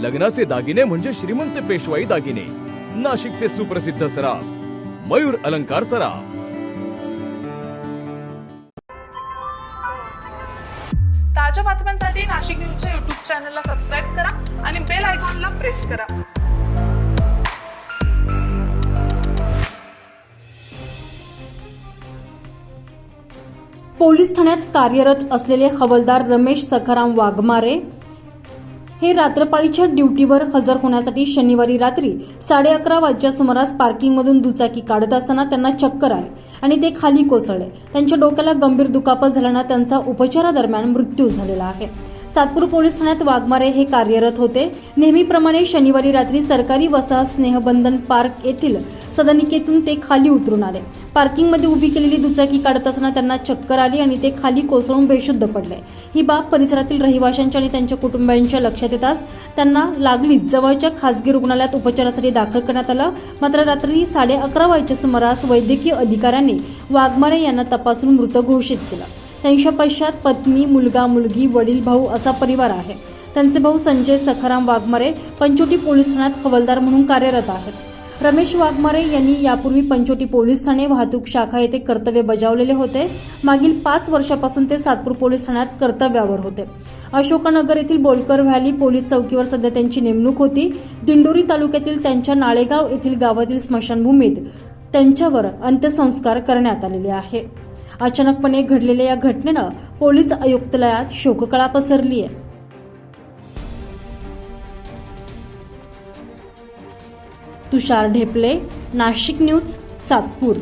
लग्नाचे दागिने म्हणजे श्रीमंत पेशवाई दागिने. नाशिकचे सुप्रसिद्ध सराफ मयूर अलंकार सराफ. ताज्या बातम्यांसाठी नाशिक न्यूजच्या युट्यूब चॅनलला सबस्क्राईब करा आणि बेल आयकॉनला प्रेस करा. पोलीस ठाण्यात कार्यरत असलेले हवालदार रमेश सखाराम वाघमारे हे रात्रपाळीच्या ड्युटीवर हजर होण्यासाठी शनिवारी रात्री साडे अकरा वाजच्या सुमारास पार्किंगमधून दुचाकी काढत असताना त्यांना चक्कर आली आणि ते खाली कोसळले. त्यांच्या डोक्याला गंभीर दुखापत झाल्यानं त्यांचा उपचारादरम्यान मृत्यू झालेला आहे. सातपूर पोलीस ठाण्यात वाघमारे हे कार्यरत होते. नेहमीप्रमाणे शनिवारी रात्री सरकारी वसाहत स्नेहबंधन पार्क येथील सदनिकेतून ते खाली उतरून आले. पार्किंगमध्ये उभी केलेली दुचाकी काढत असताना त्यांना चक्कर आली आणि ते खाली कोसळून बेशुद्ध पडले. ही बाब परिसरातील रहिवाशांच्या आणि त्यांच्या कुटुंबियांच्या लक्षात येताच त्यांना लागलीच जवळच्या खासगी रुग्णालयात उपचारासाठी दाखल करण्यात आलं. मात्र रात्री साडे अकरा वाजेच्या सुमारास वैद्यकीय अधिकाऱ्यांनी वाघमारे यांना तपासून मृत घोषित केलं. त्यांच्या पश्चात पत्नी मुलगा मुलगी वडील भाऊ असा परिवार आहे. त्यांचे भाऊ संजय सखाराम वाघमारे पंचोटी पोलीस ठाण्यात हवालदार म्हणून कार्यरत आहेत. रमेश वाघमारे यांनी यापूर्वी पंचोटी पोलीस ठाणे वाहतूक शाखा येथे कर्तव्य बजावलेले होते. मागील पाच वर्षापासून ते सातपूर पोलीस ठाण्यात कर्तव्यावर होते. अशोकनगर येथील बोलकर व्हॅली पोलीस चौकीवर सध्या त्यांची नेमणूक होती. दिंडोरी तालुक्यातील त्यांच्या नाळेगाव येथील गावातील स्मशानभूमीत त्यांच्यावर अंत्यसंस्कार करण्यात आलेले आहे. अचानकपणे घडलेल्या या घटनेनं पोलीस आयुक्तालयात शोककळा पसरली आहे तुषार ढेपले नाशिक न्यूज सातपूर.